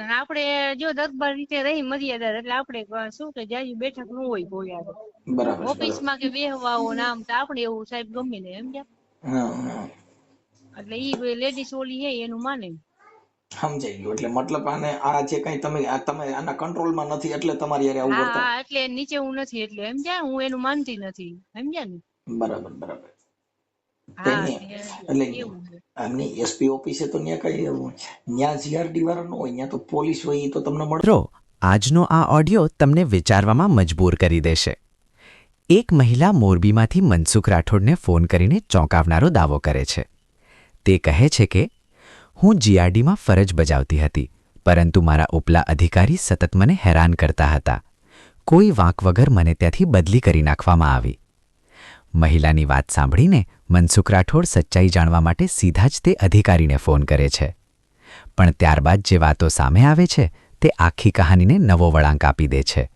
અને આપણે જો દરબાર રીતે રહી મર્યાદા એટલે આપણે શું કે જાજી બેઠક ન હોય કોઈ. બરાબર બરાબર. ઓફિસમાં કે બેહવા આવો ને આમ તો આપણે એવું સાહેબ ગમે ને એમ એટલે ઈ લેડીઝ ઓલી હે એનું માને. સમજાઈ ગયું. એટલે મતલબ આને આ જે કઈ તમે તમે આના કંટ્રોલમાં નથી એટલે તમારી હારે આવું વર્તન હા એટલે નીચે હું નથી એટલે સમજ્યા હું એનું માનતી નથી. સમજ્યા ને? બરાબર બરાબર. એટલે એમની એસપી ઓફિસે તો ત્યાં કઈ એવું ત્યાં જીઆરડી વાળા ન હોય ત્યાં તો પોલીસ હોય એ તો તમને મળે. આજનો આ ઓડિયો તમને વિચારવામાં મજબૂર કરી દેશે. એક મહિલા મોરબીમાંથી મનસુખ રાઠોડને ફોન કરીને ચોંકાવનારો દાવો કરે છે. તે કહે છે કે હું જીઆરડીમાં ફરજ બજાવતી હતી પરંતુ મારા ઉપલા અધિકારી સતત મને હેરાન કરતા હતા. કોઈ વાંક વગર મને ત્યાંથી બદલી કરી નાખવામાં આવી. મહિલાની વાત સાંભળીને મનસુખ રાઠોડ સચ્ચાઈ જાણવા માટે સીધા જ તે અધિકારીને ફોન કરે છે. પણ ત્યારબાદ જે વાતો સામે આવે છે, તે આખી કહાનીને નવો વળાંક આપી દે છે.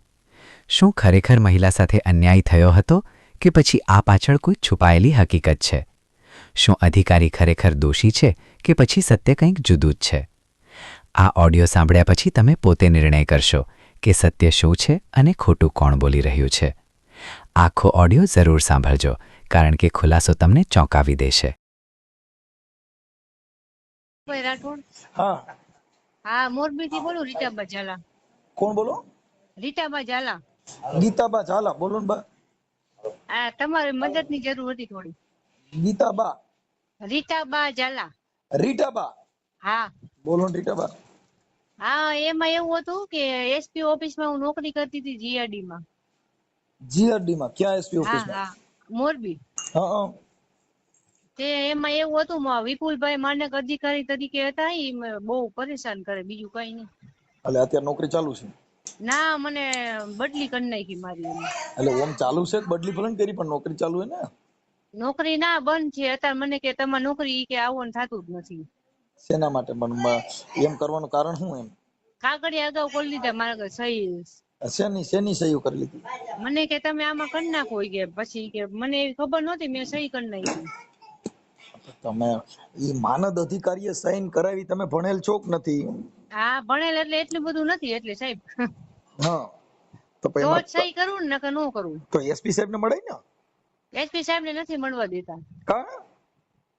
શું ખરેખર મહિલા સાથે અન્યાય થયો હતો કે પછી આ પાછળ કોઈ છુપાયેલી હકીકત છે? શું અધિકારી ખરેખર દોષી છે કે પછી સત્ય કંઈક જુદું જ છે? આ ઓડિયો સાંભળ્યા પછી તમે પોતે નિર્ણય કરશો કે સત્ય શું છે અને ખોટું કોણ બોલી રહ્યું છે? આખો ઓડિયો જરૂર સાંભળજો કારણ કે ખુલાસો તમને ચોંકાવી દેશે. ભાઈ રાઠોડ હા. હા મોરબી થી બોલું રીટાબા ઝાલા. કોણ બોલો? રીટાબા ઝાલા. ગીતાબા ઝાલા બોલો ને બા. આ તમારે મદદની જરૂર હતી થોડી. ગીતાબા. રીટાબા ઝાલા. રીટાબા? હા. બોલો રીટાબા. હા એમાં એવું હતું કે એસપી ઓફિસમાં હું નોકરી કરતી હતી જીઆરડી માં જીઆરડી માં ક્યાં એસપી ઓફિસમાં મોરબી. હા હા. તે એમાં એવું હતું વિપુલભાઈ માનક અધિકારી તરીકે હતા એ બહુ પરેશાન કરે બીજું કઈ નહીં. એટલે અત્યારે નોકરી ચાલુ છે? ના મને બદલી કરી નાખી મારી એટલે ઓમ ચાલુ છે બદલી ભલે કરી પણ નોકરી ચાલુ હે ને? નોકરી ના બંધ છે. અત્યારે મને કે તમારે નોકરી કે ને થતું જ નથી. શેના માટે? પણ એમ કરવાનું કારણ શું એમ? કાગળિયા અગાઉ ખોલી લીધા મારા સહી. શેની શેની સહી કરી લીધી? મને કે તમે આમાં કરી નાખો કે પછી કે મને એવી ખબર નહોતી મેં સહી કરી નાખી. તમે ઈ માનદ અધિકારીએ સાઈન કરાવી તમે ભણેલ છો કે નથી? હા ભણેલ એટલે એટલું બધું નથી એટલે સાહેબ. હા. તો પછી તો સહી કરું ને કે ન કરું. તો એસપી સાહેબ ને મળે ને? એસપી સાહેબ ને નથી મળવા દેતા. કા?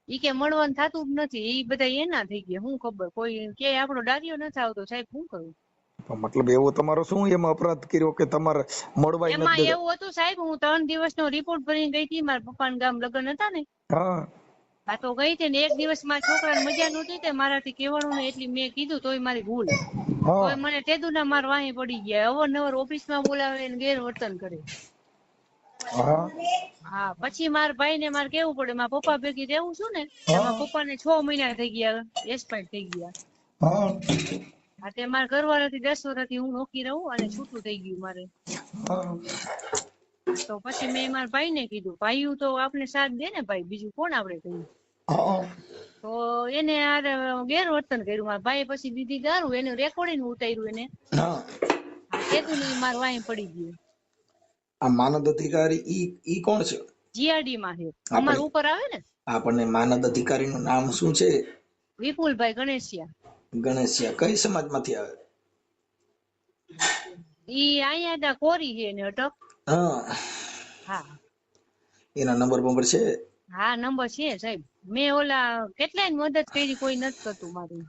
ઈ કે મળવાનું થતું જ નથી ઈ બધા એના થઈ ગયા હું ખબર. કોઈ કે આપણો ડારિયો નથી આવતો સાહેબ શું કરું? મતલબ એવો તમારો શું એમાં અપરાધ કર્યો કે તમારે મળવા એમાં એવું હતું સાહેબ હું ત્રણ દિવસનો રિપોર્ટ ભરીને ગઈ હતી મારા પપ્પાના ગામ લગ્ન હતા ને. હા. આ તો ગઈ હતી ને એક દિવસ મારા છોકરાને મજા નહોતી તે મારાથી કેવાનું ને એટલી મેં કીધું તોય મારી ભૂલ. તોય મને તેદુના માર વાહી પડી ગયા. અવારનવાર ઓફિસમાં બોલાવે ને ગેરવર્તન કરે. હા. પછી મારા ભાઈ ને મારે કેવું પડે? મારા પપ્પા ભેગી રહેવું છું ને એમાં પપ્પા ને છ મહિના થઈ ગયા એક્સપાયર થઈ ગયા. તે મારા ઘરવાળાથી દસ વર્ષથી હું રોકી રહું અને છૂટું થઈ ગયું મારે. તો પછી મેં મારા ભાઈને કીધું ભાઈ તો આપને સાથ દે ને ભાઈ બીજું કોણ આપણે કહ્યું તો એને આ ગેરવર્તન કર્યું મારા ભાઈ પછી દીધી ગારું એને રેકોર્ડિંગ ઉતાર્યું એને. કેતું નહીં મારું વાંહે પડી ગયું. આ માનદ અધિકારી ઈ ઈ કોણ છે? જીઆરડી માં છે. અમાર ઉપર આવે ને? આપણને માનદ અધિકારી નું નામ શું છે? વિપુલભાઈ ગણેશિયા. ગણેશિયા કઈ સમાજમાંથી આવે? ઈ અહીંયા ના કોરી છે ને અટક. હા. હા. એના નંબર બંબર છે? હા નંબર છે સાહેબ. મેં ઓલા કેટલાય મદદ કરી કોઈ નથી કરતું મારું.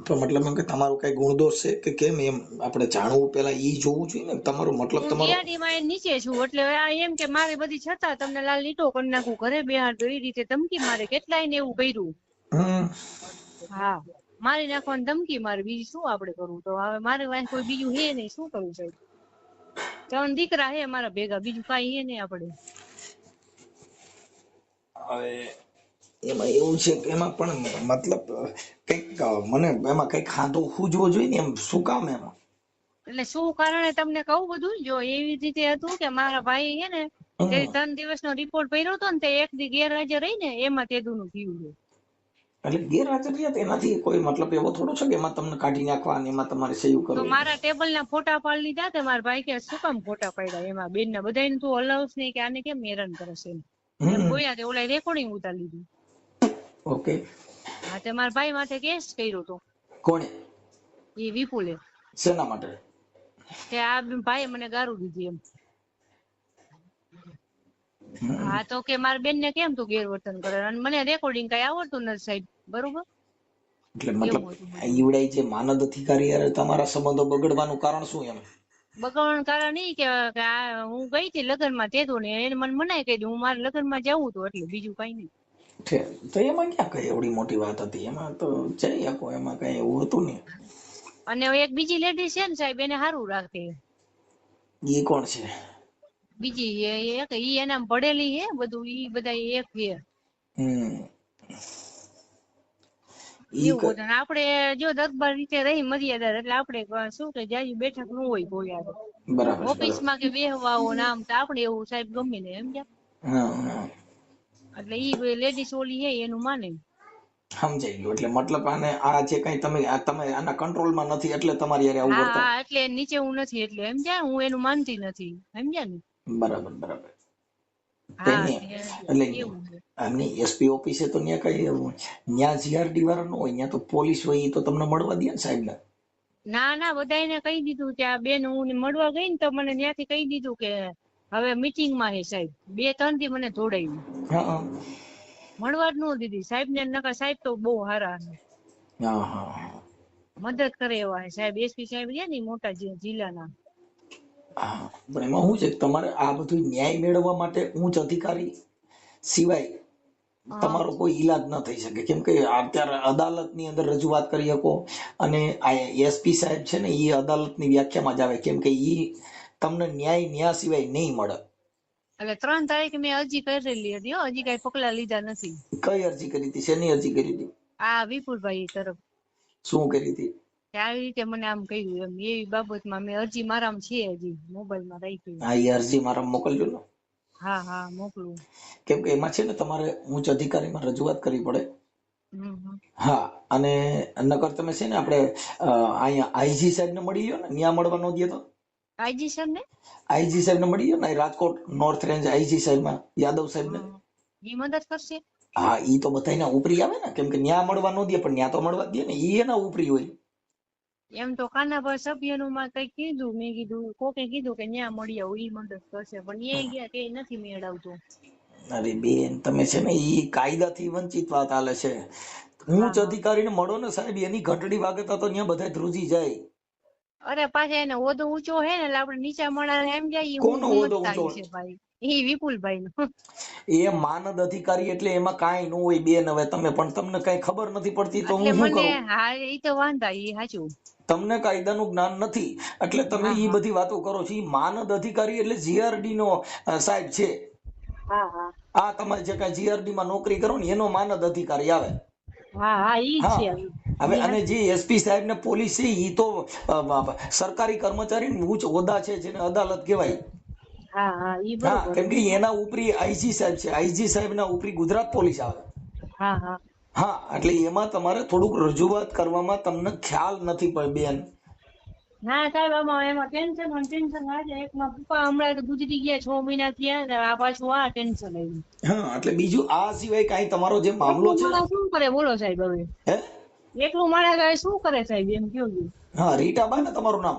તો મતલબ એમ કે તમારો કઈ ગુણદોષ છે કે કેમ? એમ આપણે જાણવું પેલા ઈ જોવું જોઈએ ને. તમારો મતલબ તમારો જીઆરડી માં એ નીચે છું એટલે એમ કે મારે બધી છતાં તમને લાલ લીટો કરી નાખું ઘરે બેહાડતો એ રીતે ધમકી મારે કેટલાય ને એવું કર્યું. હા. મારી નાખવાની ધમકી મારે બીજું શું આપણે કરવું? તો હવે મારે વાંહે કોઈ બીજું હે નહીં શું કરવું સાહેબ ત્રણ દીકરા હે મારા ભેગા બીજું કાઈ હે નહીં આપણે. હવે એમાં એવું છે કે એમાં પણ મતલબ કંઈક મને એમાં કંઈક ખાધો ખૂજવો જોઈએ ને એમ શું કામ એમાં? એટલે શું કારણે તમને કહું બધું? જો એવી રીતે હતું કે મારા ભાઈ છે ને તે ત્રણ દિવસનો રિપોર્ટ ભર્યો હતો ને તે એક દી ગેરહાજર રહી ને એમાં તેદુનું થયું છે. એટલે ગેરહાજર એનાથી કોઈ મતલબ એવો થોડો છે કે એમાં તમને કાઢી નાખવા અને એમાં તમારે સેવ તો મારા ટેબલ ના ફોટા પાડી લીધા તે મારા ભાઈ કે શું કામ ફોટા પાડ્યા? એમાં બેન ના બધા તું અલાઉસ નહીં કે આને કેમ હેરાન કરે છે કોઈ તે ઓલા રેકોર્ડિંગ ઉતારી લીધું. ઓકે. હા તે મારા ભાઈ માથે કેસ કર્યો તો. કોણે? એ વિપુલે. શેના માટે? કે આ ભાઈ મને ગારું દીધી એમ. હા તો કે મારી બેન ને કેમ તું ગેરવર્તન કરે? અને મને રેકોર્ડિંગ કઈ આવડતું નથી સાહેબ બરોબર? એટલે મતલબ ઈવડાઈ જે માનદ અધિકારી હારે તમારા સંબંધો બગડવાનું કારણ શું એમ? બગડવાનું કારણ ઈ કે હું ગઈ હતી લગ્નમાં તેતો ને એને મને મનાઈ કહી દઉં હું મારા લગ્નમાં જવું હતું એટલે બીજું કઈ નહીં. તો એમાં ક્યાં કઈ એવડી મોટી વાત હતી? એમાં તો જઈ શકો એમાં કઈ એવું હતું નહીં. અને એક બીજી લેડી છે ને સાહેબ એને સારું રાખે. એ કોણ છે? બીજી એક ઈ એના પડેલી હે બધું ઈ બધા એક હે. એવું આપણે જો દરબાર રીતે રહી મર્યાદા એટલે આપણે શું કે જાજી બેઠક ન હોય કોઈ હારે. ઓફિસમાં કે બેહવા આવો ને તો આપણે એવું સાહેબ ગમે ને એમ એટલે ઈ લેડીઝ ઓલી હે એનું માને. સમજાઈ ગયું. એટલે મતલબ આને આ જે કઈ તમે આ તમે આના કંટ્રોલમાં નથી એટલે તમારી હારે આવું હા હા એટલે નીચે હું નથી એટલે સમજ્યા હું એનું માનતી નથી. સમજ્યા ને? બરાબર બરાબર. એટલે એમની એસપી ઓફિસે તો ત્યાં કઈ ત્યાં જીઆરડી વાળા ન હોય ત્યાં તો પોલીસ હોય તો તમને મળવા દે ને સાહેબ ને ના બધાને કહી દીધું કે આ બેન હું મળવા ગઈ ને તો મને ત્યાંથી કહી દીધું કે હવે મીટિંગમાં હે સાહેબ. બે ત્રણથી મને જોડાયું મળવા જ ન દીધી. સાહેબ ને નકર સાહેબ તો બહુ સારા છે. હા હા હા. મદદ કરે એવા સાહેબ એસપી સાહેબ રહ્યા ને મોટા જિલ્લાના. હા પણ એમાં શું છે તમારે આ બધું ન્યાય મેળવવા માટે ઉચ્ચ અધિકારી સિવાય તમારો કોઈ ઈલાજ ન થઈ શકે. કેમ કે અત્યારે અદાલતની અંદર રજૂઆત કરી શકો અને આ એસપી સાહેબ છે ને એ અદાલતની વ્યાખ્યામાં જ આવે. કેમ કે એ તમને ન્યાય ન્યાય સિવાય નહીં મળે. એટલે ત્રણ તારીખ મેં અરજી કરેલી હતી હો. હજી કઈ પગલા લીધા નથી. કઈ અરજી કરી હતી? શેની અરજી કરી હતી? આ વિપુલભાઈ તરફ. શું કરી હતી? આવી રીતે મને આમ કહ્યું એમ. એવી બાબતમાં મેં અરજી મારામાં છે હજી મોબાઈલમાં રાખી હા એ અરજી મારા મોકલજો ને. હા હા મોકલું. કેમ કે એમાં છે ને તમારે ઉચ્ચ અધિકારીમાં રજૂઆત કરવી પડે. હા અને નકર તમે છે ને આપણે અહીંયા આઈજી સાહેબ ને મળી લ્યો ને ન્યા મળવા ન દે તો. આઈજી સાહેબ ને આઈજી સાહેબ ને મળી લ્યો ને રાજકોટ નોર્થ રેન્જ આઈજી સાહેબમાં યાદવ સાહેબ ને ઈ મદદ કરશે? હા ઈ તો બધાયના ઉપરી આવે ને કેમ કે ન્યા મળવા ન દે પણ ન્યા તો મળવા દે ને ઈ એના ઉપરી હોય. એમ તો કાનાભાઈ સભ્યનું માં કઈ કીધું મેં કીધું કોકે કીધું કે ન્યા મળી આવું ઈ મદદ કરશે પણ એ ગયા કે નથી મેળવતું. અરે બેન તમે છે ને ઈ કાયદાથી વંચિત વાત હાલે છે. ઉચ્ચ અધિકારીને મળો ને સાહેબ એની ઘંટડી વાગતા તો ત્યાં બધા ધ્રુજી જાય. અરે પાછા એને ઓદો ઊંચો હે ને એટલે આપણે નીચા માણા એમ જાય કોનો ઓદો ઊંચો? છે ભાઈ. એ વિપુલભાઈ નો એ માનદ અધિકારી એટલે એમાં કાંઈ ન હોય બેન હવે તમે પણ તમને કઈ ખબર નથી પડતી તો હું શું કરું? હા એ તો વાંધા એ સાચું તમને કાયદાનું જ્ઞાન નથી. એટલે તમે એ બધી વાતો કરો છો. એ માનદ અધિકારી એટલે જીઆરડી નો સાહેબ છે. હા હા. આ તમારે જે કઈ જીઆરડી માં નોકરી કરો ને એનો માનદ અધિકારી આવે. હા હા હા. હવે અને જે એસપી સાહેબ ને પોલીસ છે એ તો સરકારી કર્મચારી ઉચ્ચ હોદ્દા છે જેને અદાલત કહેવાય. હા હા હા કેમ કે એના ઉપરી આઈજી સાહેબ છે. આઈજી સાહેબ ના ઉપરી ગુજરાત પોલીસ આવે. હા એટલે એમાં તમારે થોડુંક રજૂઆત કરવામાં તમને ખ્યાલ નથી પણ બેન. ના સાહેબ આમાં એમાં ટેન્શન અને ટેન્શન આજે એકમાં પપ્પા હમણાં તો ગુજરી ગયા છ મહિના થયા ને આ પાછું આ ટેન્શન આવ્યું હા એટલે બીજું આ સિવાય કાંઈ તમારો જે મામલો છે? શું કરે? બોલો સાહેબ હવે. હે? એકલું માણસ હવે શું કરે સાહેબ? એમ કયો? હા રીટાબા ને તમારું નામ?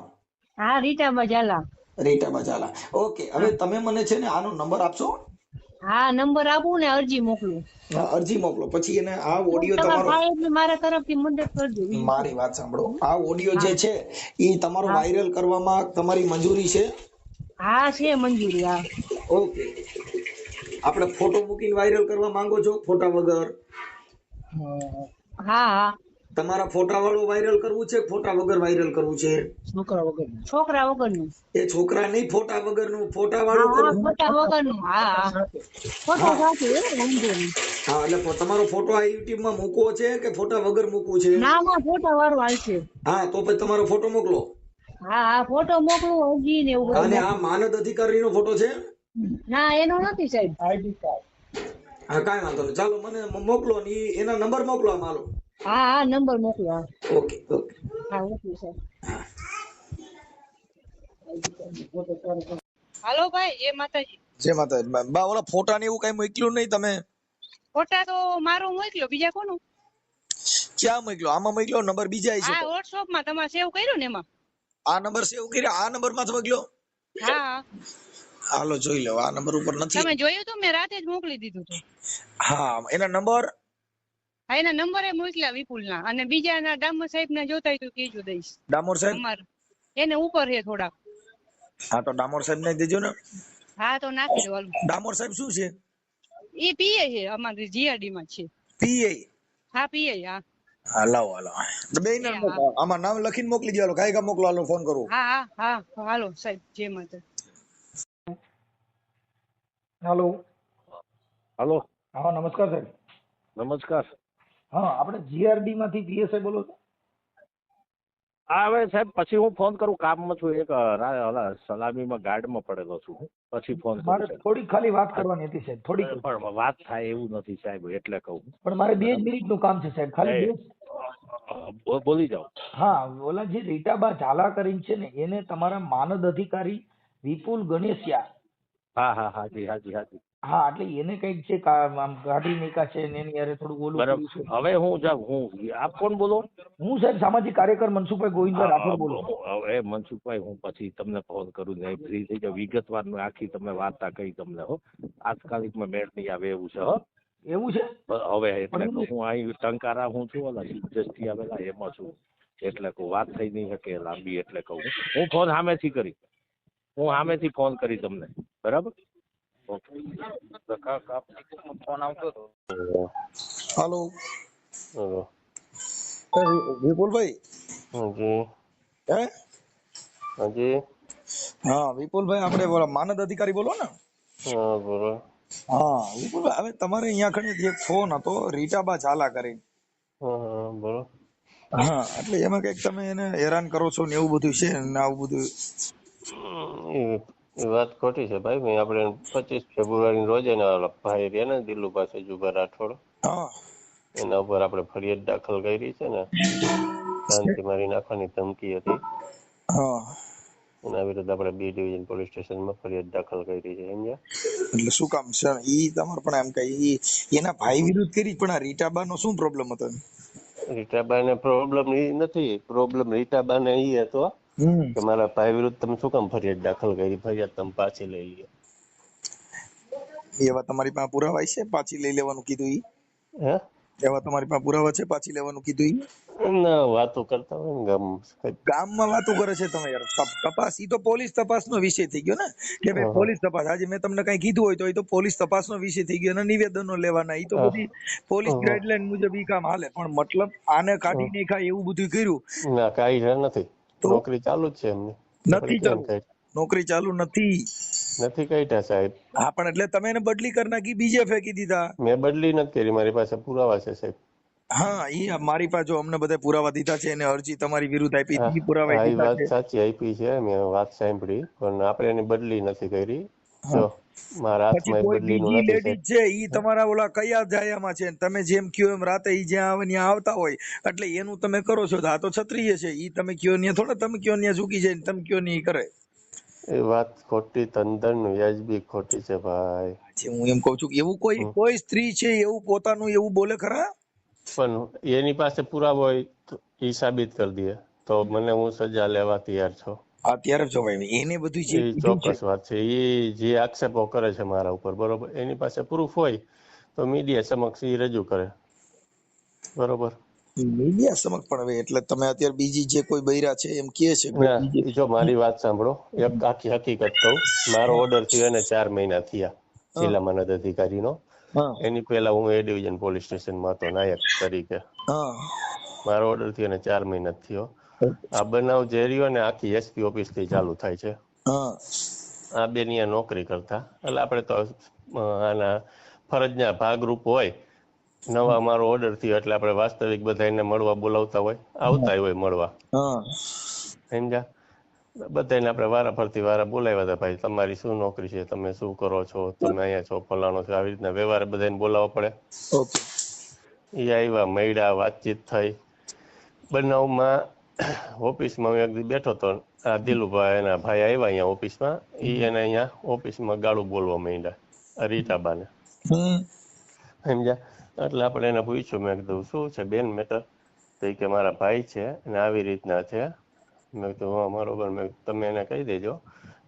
હા રીટાબા ઝાલા. રીટાબા ઝાલા. ઓકે હવે તમે મને છે ને આનો નંબર આપશો? હા નંબર આપું ને અરજી મોકલું. હા, અરજી મોકલો. પછી એને આ ઓડિયો તમારો મારા તરફથી મદદ કરજો. મારી વાત સાંભળો. આ ઓડિયો જે છે એ તમારો વાયરલ કરવામાં તમારી મંજૂરી છે? હા છે મંજૂરી હા. ઓકે. આપણે ફોટો મૂકીને વાયરલ કરવા માંગો છો? ફોટા વગર? હા હા. તમારા ફોટા વાળું વાયરલ કરવું છે ફોટા વગર વાયરલ કરવું છે? છોકરા વગરનું. એ છોકરા નહીં ફોટા વગરનું ફોટા વાળું કરવું. ફોટા વગરનું હા હા. ફોટો સાથે હો, એટલે તમારો ફોટો આ YouTube માં મૂકવો છે કે ફોટા વગર મૂકવું છે? ના ના ફોટા વાળું આવશે હા તો પછી તમારો ફોટો મોકલો. હા હા ફોટો મોકલું અરજી ને એવું અને આ માનદ અધિકારીનો ફોટો છે? ના એનો નથી સાહેબ. હા કાઈ વાંધો નહીં. ચાલો મને મોકલો ને એના નંબર મોકલો આમ હાલો હા હા નંબર મોકલો હા ઓકે ઓકે હા મોકલું સાહેબ હાલો ભાઈ જય માતાજી. જય માતાજી. બા- ઓલા ફોટા ને એવું કઈ મોકલ્યું નહીં તમે? ફોટા તો મારો મોકલ્યો બીજા કોનું? ક્યાં મોકલ્યો? આમાં મોકલ્યો? નંબર બીજા છે હા વોટ્સઅપમાં તમારે સેવ કર્યો ને એમાં? આ નંબર સેવ કર્યો? આ નંબરમાં મોકલ્યો? હા. હાલો જોઈ લો. આ નંબર ઉપર નથી. તમે જોયું તો મેં રાતે જ મોકલી દીધું હતું હા એના નંબર? હા એના નંબર એ મોકલ્યા વિપુલ ના અને બીજા ના ડામર સાહેબ ના જોતા તો કેજો દઈશ. ડામોર સાહેબ? અમાર. એને ઉપર છે થોડા હા તો ડામોર સાહેબ ને દેજો ને. હા તો નાખી દો ડામોર સાહેબ શું છે? એ પીએ છે અમારી જીઆરડી માં છે. પીએ? હા પીએ હા. હા લાવો હાલો બે ને હા. આમાં નામ લખીને મોકલી દેવાલો કાંઈ કા મોકલો હાલો ફોન કરું. હા હા હા હાલો સાહેબ જે માતા હાલો. હાલો. હા નમસ્કાર સાહેબ. નમસ્કાર. હા આપણે જીઆરડી માંથી પીએસઆઈ બોલો છો? હા હવે સાહેબ પછી હું ફોન કરું કામમાં છું એક સલામીમાં ગાર્ડમાં પડેલો છું હું. પછી ફોન મારે થોડી ખાલી વાત કરવાની હતી સાહેબ થોડી. પણ વાત થાય એવું નથી સાહેબ એટલે કહું. પણ મારે બે જ મિનિટનું કામ છે સાહેબ ખાલી બોલી જાઓ. હા ઓલા જે રીટાબા ઝાલા કરીને છે ને એને તમારા માનદ અધિકારી વિપુલ ગણેશિયા હા હા હાજી હાજી હાજી. હા એટલે એને કંઈક છે કા- આમ ગાડી નીકા છે ને એની યારે થોડું ઓલું બરાબર. કર્યું છે. હવે હું જાઉં હું આપ કોણ બોલો? હું સાહેબ સામાજિક કાર્યકર મનસુખભાઈ ગોવિંદભાઈ રાઠોડ બોલું. છું. હવે મનસુખભાઈ હું પછી તમને ફોન કરું ને ફ્રી થઈ જાવ વિગતવારનું આખી તમને વાર્તા કહી તમને હો. આજકાલિકમાં મેળ નહીં આવે એવું છે હો. એવું છે? બ- હવે એટલે પણ હું અહીં ટંકારા હું છું ઓલા જસ્ટી આવેલા એમાં છું. એટલે કહું વાત થઈ નહીં શકે લાંબી એટલે કહું. હું ફોન સામેથી કરી હું સામેથી ફોન કરી તમને. બરાબર? ઓકે ફોન આવતો હતો હાલો વિપુલભાઈ હે? હાજી. હા વિપુલભાઈ આપણે બોલો માનદ અધિકારી બોલો ને. હા બોલો. હા વિપુલભાઈ હવે તમારે અહીંયા કણે એક ફોન હતો રીટાબા ઝાલા કરીને. હા બોલો. હા એટલે એમાં કંઈક તમે એને હેરાન કરો છો ને એવું બધું છે ને આવું બધું? એ એ વાત ખોટી છે ભાઈ. મેં આપણે પચીસ ફેબ્રુઆરી રોજ એના ભાઈ રહ્યા ને દિલ્લુ પાસે જુગા રાઠોડ. એના ઉપર આપણે ફરિયાદ દાખલ કરી છે ને. શાંતિ મારી નાખવાની ધમકી હતી. એના વિરુદ્ધ આપણે બી ડિવિઝન પોલીસ સ્ટેશનમાં ફરિયાદ દાખલ કરી છે સમજ્યા? એટલે શું કામ છે? ઈ તમારે પણ એમ કહી એના ભાઈ વિરુદ્ધ કરી પણ આ રીટાબા નો શું પ્રોબ્લેમ હતો રીટાબાને પ્રોબ્લેમ એ નથી. પ્રોબ્લેમ રીટાબાને એ હતો કે મારા ભાઈ વિરુદ્ધ તમે શું કામ ફરિયાદ દાખલ કરી? ફરિયાદ તમે પાછી લઈ લ્યો. એવા તમારી પાસે પુરાવા છે? પાછી લઈ લેવાનું કીધું ઈ? હે? એવા તમારી પાસે પુરાવા છે? પાછી લેવાનું કીધું ઈ? ના વાતો કરતા હોય ને ગામ ગામમાં વાતો કરે છે તમે યાર. તપાસ. ઈ તો પોલીસ તપાસનો વિષય થઈ ગયો ને. કે ભાઈ પોલીસ તપાસ. આજે મેં તમને કઈ કીધું હોય તો એ તો પોલીસ તપાસનો વિષય થઈ ગયો અને નિવેદનો લેવાના. ઈ તો બધી પોલીસ. ગાઈડલાઈન મુજબ ઈ કામ હાલે. પણ મતલબ આને કાઢી નાખા એવું બધું કર્યું? ના કાઈ નથી? નોકરી ચાલુ જ છે એમની. નથી ચાલુ. નોકરી ચાલુ નથી. નથી કાઢ્યા સાહેબ? હા પણ એટલે તમે એને બદલી કરી નાખી બીજે ફેંકી દીધા. મેં બદલી નથી કરી મારી પાસે પુરાવા છે સાહેબ. હા ઈ મારી પાસે જો અમને બધા પુરાવા દીધા છે એને અરજી તમારી વિરુદ્ધ આપી હા પુરાવા દીધા વાત સાચી આપી છે મેં વાત સાંભળી પણ આપણે એની બદલી નથી કરી. જો પછી કોઈ બીજી લેડીઝ છે ઈ તમારા ઓલા કયા જાયામાં છે તમે જેમ કયો એમ રાતે ઈ જ્યાં આવે ત્યાં આવતા હોય એટલે એનું તમે કરો છો આ તો ક્ષત્રિય છે ઈ તમે કયો ને થોડા તમે કયો ને ઝૂકી જાય તમે કયો ને કરે. એ વાત ખોટી તંદન વ્યાજબી ખોટી છે ભાઈ. હું એમ કઉ છું કે એવું કોઈ કોઈ સ્ત્રી છે એવું પોતાનું એવું બોલે ખરા? પણ એની પાસે પુરાવો હોય એ ઈ સાબિત કરી દે. તો મને હું સજા લેવા તૈયાર છું. અત્યારે જો એને બધું જે ચોક્કસ વાત છે. એ જે આક્ષેપો કરે છે મારા ઉપર બરોબર? એની પાસે પ્રૂફ હોય તો મીડિયા સમક્ષ એ રજૂ કરે. બરોબર? મીડિયા સમક્ષ પણ હવે એટલે તમે અત્યારે બીજી જે કોઈ બૈરા છે એમ કે છે જો મારી વાત સાંભળો એક આખી હકીકત કહું. મારો ઓર્ડર થયો એને ચાર મહિના થયા જિલ્લા મનદ અધિકારીનો. એની પહેલા હું એ ડિવિઝન પોલીસ સ્ટેશનમાં હતો નાયક તરીકે. હા. મારો ઓર્ડર થયો એને ચાર મહિના થયો. આ બનાવ જે રહ્યો ને આખી એસપી ઓફિસથી ચાલુ થાય છે. આ બેનની નોકરી કરતા. એટલે આપણે તો આના ફરજના ભાગરૂપ હોય. નવા મારો ઓર્ડર થયો એટલે આપણે વાસ્તવિક બધાને મળવા બોલાવતા હોય. આવતા હોય મળવા. સમજ્યા? બધાને આપણે વારા ફરતી વારા બોલાવ્યા હતા ભાઈ તમારી શું નોકરી છે? તમે શું કરો છો? તમે અહીંયા છો ફલાણો છો? આવી રીતના વ્યવહાર બધાને બોલાવવા પડે. એ આવ્યા મળ્યા વાતચીત થઈ. બનાવમાં ઓફિસમાં હું એક દી બેઠો તો આ દિલુભાઈ એના ભાઈ આવ્યા અહીંયા ઓફિસમાં એ એને અહીંયા ઓફિસમાં ગાળું બોલવા માંડ્યા રીટાબાને સમજ્યા? એટલે આપણે એને પૂછ્યું મેં કીધું શું છે બેન મેટર? તો કે મારા ભાઈ છે અને આવી રીતના છે. મેં કીધું હા બરોબર. મેં તમે એને કહી દેજો.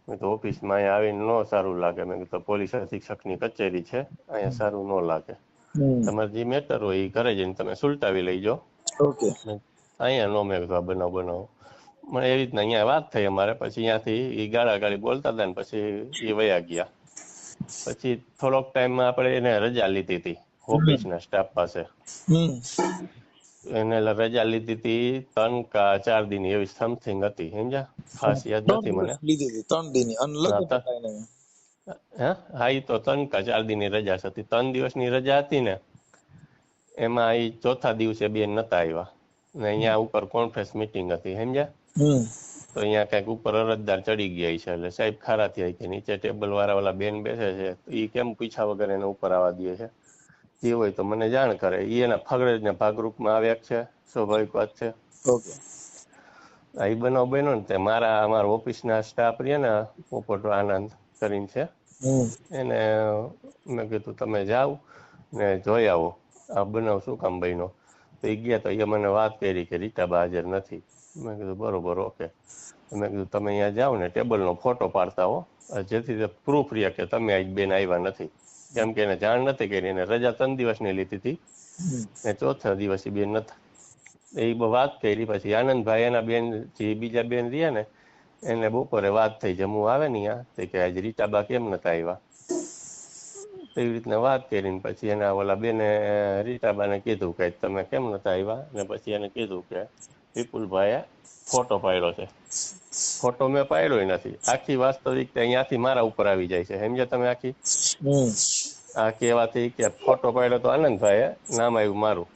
મેં તો ઓફિસમાં અહીંયા આવીને ન સારું લાગે. મેં કીધું પોલીસ અધિક્ષકની કચેરી છે અહીંયા સારું ન લાગે. તમારે જે મેટર હોય એ ઘરે જઈને તમે સુલટાવી લઈજો ઓકે. મેં અહીંયા નો મેં કીધું બનાવ બનાવો. મને એવી રીતના અહીંયા વાત થઈ અમારે પછી અહીંયાથી એ ગાળા ગાળી બોલતા હતા ને પછી એ વયા ગયા. પછી થોડોક ટાઈમમાં આપણે એને રજા લીધી હતી ઓફિસના સ્ટાફ પાસે. એને રજા લીધી હતી ત્રણ કા ચાર દિન એવી સમથિંગ હતી સમજ્યા? ખાસ યાદ નથી મને. લીધી હતી ત્રણ દિન હા, ઈ તો ત્રણ કા ચાર દિનની રજા હતી. ત્રણ દિવસની રજા હતી ને એમાં ઈ ચોથા દિવસે બેન નતા આવ્યા. ને અહીંયા ઉપર કોન્ફરન્સ મીટિંગ હતી સમજ્યા? તો અહીંયા કંઈક ઉપર અરજદાર ચડી ગયા છે એટલે સાહેબ ખારા થયા કે નીચે ટેબલ વાળા ઓલા બેન બેસે છે ઈ કેમ પૂછ્યા વગર એને ઉપર આવવા દે છે? જે હોય તો મને જાણ કરે. એ એના ફગડના ભાગરૂપમાં આવ્યા છે સ્વાભાવિક વાત છે. ઓકે. ઈ બનાવ બન્યો ને તે મારા અમારા ઓફિસના સ્ટાફ રે ને પોપટ આનંદ કરીને છે. એને મેં કીધું તમે જાઓ ને જોઈ આવો. આ બનાવ શું કામ બન્યો? તો એ ગયા તો એ મને વાત કરી કે રીટાબા હાજર નથી. મેં કીધું બરોબર ઓકે. મેં કીધું તમે અહીંયા જાઓ ને ટેબલનો ફોટો પાડતા હો. જેથી તે પ્રૂફ રહે કે તમે આજ બેન આવ્યા નથી. કેમ કે એને જાણ નથી કરી એને રજા ત્રણ દિવસની લીધી હતી. ને ચોથા દિવસે બેન નતા. એ વાત કરી પછી આનંદભાઈ એના બેન જે બીજા બેન રહ્યા ને એને બપોરે વાત થઈ જમવું આવે ને ત્યાં તે કે આજે રીટાબા કેમ નતા આવ્યા? એવી રીતના વાત કરીને પછી એના ઓલા બેને રીટાબાને કીધું કે તમે કેમ નતા આવ્યા ને પછી એને કીધું કે વિપુલભાઈએ ફોટો પાડ્યો છે. ફોટો મેં પાડ્યો નથી. આખી વાસ્તવિકતા અહીંયાથી મારા ઉપર આવી જાય છે. સમજ્યા તમે આખી? આ કહેવાથી કે ફોટો પાડ્યો તો આનંદભાઈએ નામ આવ્યું મારું.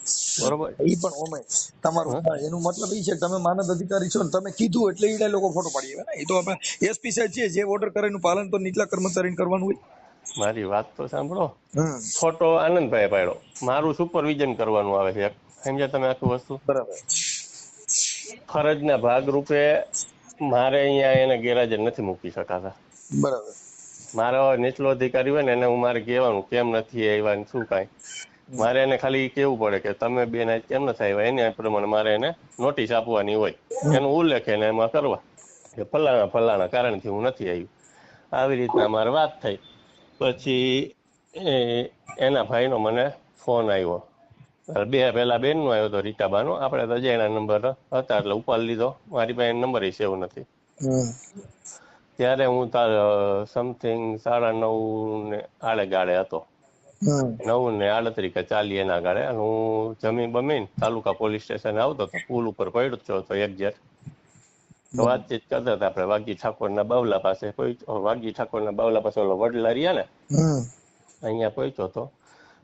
બરોબર? ઈ પણ ઓમે. તમારું એનું મતલબ ઈ છે કે તમે માનદ અધિકારી છો ને તમે કીધું એટલે એ લોકો ફોટો પાડી આવે ને? એ તો આપણે એસપી સાહેબ છે જે ઓર્ડર કરે એનું પાલન તો નીચલા કર્મચારીને કરવાનું હોય. મારી વાત તો સાંભળો. ફોટો આનંદભાઈ પાડ્યો. મારું સુપરવિઝન કરવાનું આવે છે. સમજ્યા તમે આખું વસ્તુ? બરાબર. ફરજના ભાગરૂપે મારે અહીંયા એને ગેરહાજર નથી મૂકી શકાતા. બરાબર. મારો નીચલો અધિકારી હોય ને એને હું મારે કહેવાનું કેમ નથી આવ્યા ને શું કાંઈ? મારે એને ખાલી કેવું પડે કે તમે બેન આજ કેમ નથી આવ્યા? એને પ્રમાણે મારે એને નોટિસ આપવાની હોય. એનો ઉલ્લેખ એને એમાં કરવા કે ફલાણા ફલાણા કારણથી હું નથી આવ્યું. આવી રીતના મારે વાત થઈ. પછી એના ભાઈનો મને ફોન આવ્યો. બે પહેલા બેનનો આવ્યો હતો રીટાબાનો. આપણે તો અજયના નંબર હતા એટલે ઉપાડી લીધો. મારી પાસે નંબર સેવ નથી. ત્યારે હું તાર સમથિંગ સાડા નવ ને આડે ગાળે હતો. નવ ને આડત્રી કે ચાલી એના ગાળે હું જમીન બમીન તાલુકા પોલીસ સ્ટેશન આવતો હતો પુલ ઉપર પડ્યો જ એક એક્ઝેક્ટ તો વાતચીત કરતા હતા. આપણે વાગી ઠાકોરના બાવલા પાસે પહોંચ્યો વાગી ઠાકોરના બાવલા પાસે ઓલો વડલા રહ્યા ને અહીંયા પહોંચ્યો હતો.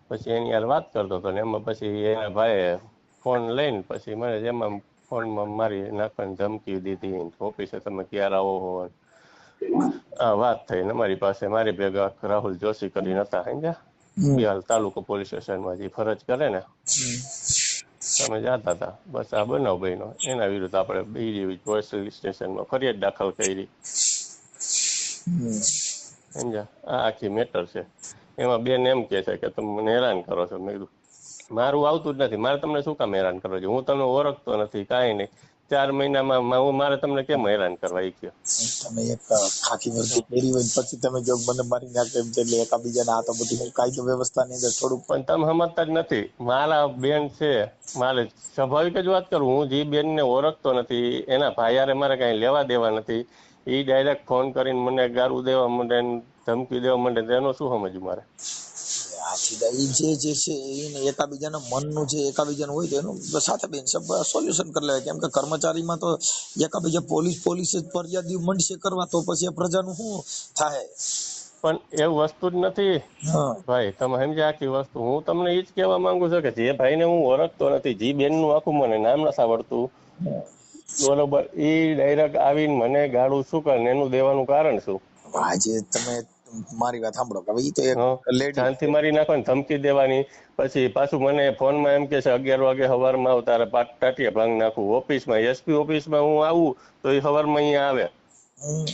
પછી એની યાર વાત કરતો હતો ને એમાં પછી એના ભાઈએ ફોન લઈને પછી મને એમાં ફોનમાં મારી નાખવાની ધમકી દીધી ઓફિસે તમે ક્યારે આવો હો? આ વાત થઈ ને મારી પાસે. મારી ભેગા રાહુલ જોશી કરીને હતા સમજ્યા? બિહાર તાલુકો પોલીસ સ્ટેશનમાં જે ફરજ કરે ને તમે જાતા હતા. બસ આ બનાવ બન્યો. એના વિરુદ્ધ આપણે બીજી પોલીસ સ્ટેશનમાં ફરિયાદ દાખલ કરી. સમજા આ આખી મેટર છે. એમાં બેન એમ કે છે કે તમે મને હેરાન કરો છો. મેં કીધું, મારું આવતું જ નથી. મારે તમને શું કામ હેરાન કરો છો? હું તમને ઓળખતો નથી, કાંઈ નહીં. ચાર મહિનામાં હું મારે તમને કેમ હેરાન કરવા એ કયો? તમે એક ખાખી વર્દી પહેરી હોય પછી તમે જો મને મારી નાખે એમ એટલે એકાબીજાના તો બધું કાયદો વ્યવસ્થાની અંદર થોડુંક પણ તમે સમજતા જ નથી. મારા બેન છે મારે સ્વાભાવિક જ વાત કરું હું જે બેનને ઓળખતો નથી એના ભાઈયારે મારે કાંઈ લેવા દેવા નથી. એ ડાયરેક્ટ ફોન કરીને મને ગારું દેવા માંડે ને ધમકી દેવા માંડે એનો શું સમજવું મારે? આખી જે જે છે એને એકાબીજાના મનનું જે એકાબીજાનું હોય તો એનું સાથે બેન સોલ્યુશન કરી લેવાય. કેમ કે કર્મચારીમાં તો એકાબીજા પોલીસ પોલીસ જ ફરિયાદી મંડશે કરવા તો પછી એ પ્રજાનું શું થાય? પણ એવું વસ્તુ જ નથી. હા. ભાઈ તમે સમજ્યા આખી વસ્તુ. હું તમને એ જ કહેવા માંગુ છું કે જે ભાઈને હું ઓળખતો નથી જે બેનનું આખું મને નામ નથી આવડતું બરોબર એ ડાયરેક્ટ આવીને મને ગાળું શું કરે એનું દેવાનું કારણ શું? આજે તમે મારી વાત સાંભળો કે ઈ તો એક લેડી શાંતિ મારી નાખવાની ધમકી દેવાની. પછી પાછું મને ફોનમાં એમ કે છે અગિયાર વાગે સવારમાં આવ તારે ટાટિયા ભાંગ નાખું. ઓફિસમાં એસપી ઓફિસમાં હું આવું તો એ સવારમાં અહીંયા આવે.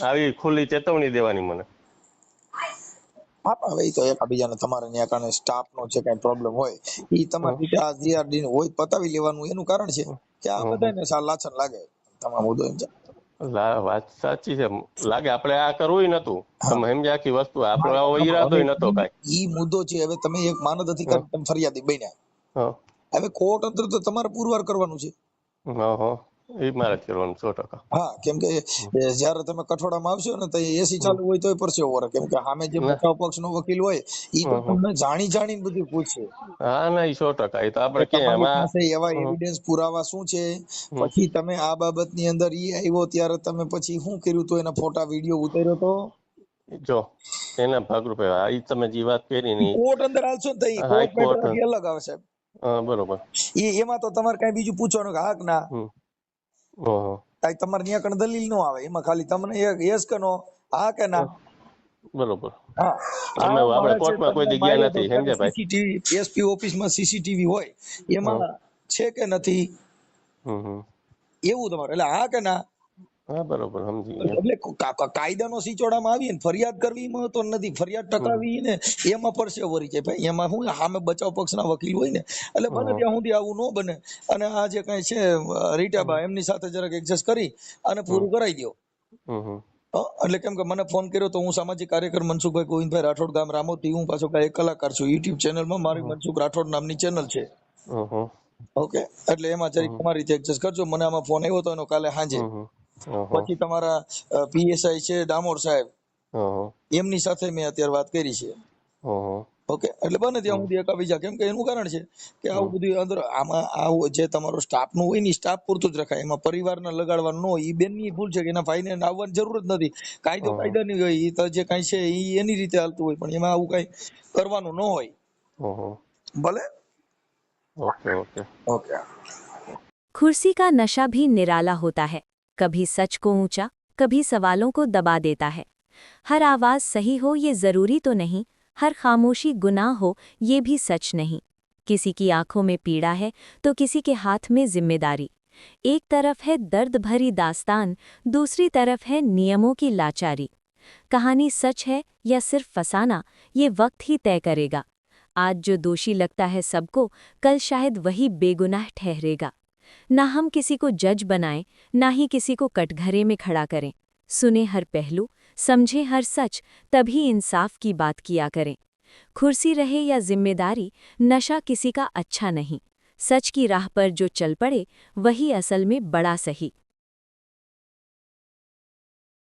આવી ખુલ્લી ચેતવણી દેવાની મને. હા હવે તો તો એકાબીજાને તમારે ત્યાં કારણે સ્ટાફ નો જે કઈ પ્રોબ્લેમ હોય ઈ તમારી રીતે આ જીઆરડી હોય પતાવી લેવાનું એનું કારણ છે. કે આ બધાને લાછન લાગે. તમામ મુદ્દો એમ છે. વાત સાચી છે. લાગે આપણે આ કરવું નતું. તમે સમજ્યા આખી વસ્તુ આપણો ઈરાદો નતો કાઈ. ઈ મુદ્દો છે. હવે તમે એક માનદ અધિકાર તમે ફરિયાદી બન્યા. હવે કોર્ટ અંદર તો તમારે પુરવાર કરવાનું છે. હા હા. એ મારે કરવાનું સો ટકા. હા કેમ કે એ તમે કઠોળામાં આવશો ને તો એસી ચાલુ હોય તોય પરસેવો વળે કેમ કે સામે જે બચાવ પક્ષનો વકીલ હોય તો તમને જાણી જાણીને બધું પૂછશે હા ના એ સો ટકા. એ તો આપણે કે એમાં એવા એવિડન્સ પુરાવા શું છે? પછી તમે આ બાબતની અંદર ઈ આવ્યો ત્યારે તમે પછી શું કર્યું તો એના ફોટા વીડિયો ઉતાર્યો તો? જો એના ભાગરૂપે. આ તમે જે વાત કરી ને કોર્ટ અંદર આવશો ને તો કોર્ટ અલગ આવશે હા બરોબર. એ એમાં તો તમારે કઈ બીજું પૂછવાનું કે હા ના? કાંઈ તમારે ન્યા કણ દલીલ ન આવે એમાં ખાલી તમને એક યસ કે નો હા કે ના. બરોબર. હા. અમે આપણે કોર્ટમાં કોઈ જગ્યા નથી, સમજે ભાઈ? સીસીટીવી એસપી ઓફિસમાં સીસીટીવી હોય એમાં છે કે નથી? એવું તમારે એટલે હા કે ના? હા બરોબર સમજી એટલે કાયદાનો સિચોડામાં આવીએ ને ફરિયાદ કરવી મહત્વ નથી. ફરિયાદ ટકાવી ને એમાં પરસે વરી જાય ભાઈ એમાં શું સામે બચાવ પક્ષના વકીલ હોય ને એટલે બને ત્યાં સુધી આવું ન બને. અને આ જે કઈ છે રીટાબા એમની સાથે જરાક એડજસ્ટ કરી અને પૂરું કરાવી દો. હં? એટલે કેમ કે મને ફોન કર્યો તો હું સામાજિક કાર્યકર મનસુખભાઈ ગોવિંદભાઈ રાઠોડ ગામ રામોતી હું પાછો કાંઈ એક કલાકાર છું. યુટ્યુબ ચેનલમાં મારી મનસુખ રાઠોડ નામની ચેનલ છે. ઓકે? એટલે એમાં જરીક તમારી રીતે એડજસ્ટ કરજો. મને આમાં ફોન આવ્યો હતો એનો કાલે સાંજે. પછી તમારા પીએસઆઈ છે ડામોર સાહેબ. એમની સાથે મેં અત્યારે વાત કરી છે. ઓકે? એટલે બને ત્યાં સુધી એકાબીજા કેમ કે એનું કારણ છે કે આવું બધું અંદર આમાં આવું જે તમારો સ્ટાફનું હોય ને સ્ટાફ પૂરતું જ રખાય. એમાં પરિવારને લગાડવાનું ન હોય એ બેનની ભૂલ છે કે એના ભાઈને આવવાની જરૂર જ નથી. કાયદો કાયદાની હોય એ તો જે કાંઈ છે એ એની રીતે હાલતું હોય પણ એમાં આવું કાંઈ કરવાનું ન હોય. ભલે? Okay okay. ઓકે. ખુરશી કા નશા ભી નિરાલા હોતા હૈ. कभी सच को ऊँचा, कभी सवालों को दबा देता है। हर आवाज़ सही हो ये ज़रूरी तो नहीं, हर खामोशी गुनाह हो ये भी सच नहीं। किसी की आँखों में पीड़ा है तो किसी के हाथ में ज़िम्मेदारी। एक तरफ़ है दर्द भरी दास्तान, दूसरी तरफ़ है नियमों की लाचारी। कहानी सच है या सिर्फ़ फसाना, ये वक्त ही तय करेगा। आज जो दोषी लगता है सबको, कल शायद वही बेगुनाह ठहरेगा। ना हम किसी को जज बनाएँ, ना ही किसी को कटघरे में खड़ा करें। सुने हर पहलू, समझे हर सच, तभी इंसाफ की बात किया करें। खुर्सी रहे या ज़िम्मेदारी, नशा किसी का अच्छा नहीं। सच की राह पर जो चल पड़े, वही असल में बड़ा सही।